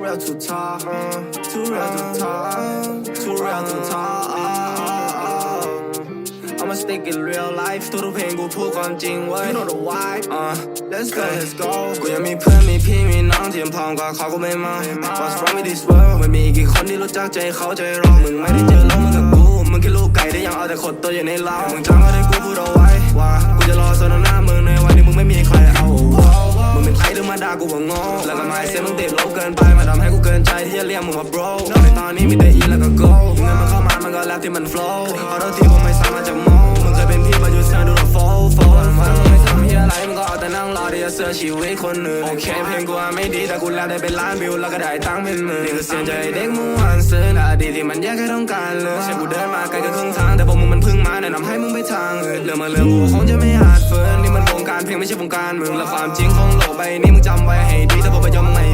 real to talk too real to talk too real to talk I'ma stick in real life ทุกๆเพลงกูพูดความจริงเว้ย You know the vibe uh let's go let's go กูยังมีเพื่อนมีพี่มีน้องที่ยังพร้อมกว่าเขากูไม่มอง What's wrong with this world ไม่มีกี่คนที่รู้จักใจเขาใจเรามึงไม่ได้เจอแล้วมึงกับกูมึงแค่ลูกไก่ได้ยังเอาแต่ขดตัวอยู่ในเล้ามึงจำเอาได้กูพูดเอาไว้ว่ากูจะรอสนหน้ามึงใน โง่แล้วก็ไม่เสียมึงติดลบเกินไปมาทำให้กูเกินใจที่จะเรียกมึงว่า bro ในตอนนี้มีแต่ e แล้วก็ go เงินมันเข้ามามันก็แล้วที่มัน flow ขอโทษที่ผมไม่สามารถจะโม้มึงเคยเป็นพี่มาอยู่เธอดูละ fall fall ว่ามึงไม่ทำเฮียอะไรมึงก็เอาแต่นั่งรอที่จะเสือชีวิตคนอื่นโอเคเพลงกูอะไม่ดีแต่กูแล้วได้เป็นล้านวิวแล้วก็ได้ตังค์เป็นหมื่นนี่คือเสียงใจเด็กมือวานซื้ออดีตที่มันแยกแค่ต้องการเลยใช่กูเดินมาไกลก็ครึ่งทางแต่พวกมึงมันพึ่งมาแนะนำให้มึงไปทางอื่นเรื่องมาเรื่องกูคงจะไม่อาจเฟิร์นนี่มัน การเพลงไม่ใช่วงการมึงและความจริงของโลกใบนี้มึงจำไว้ให้ดีถ้าพอไปยอมมึง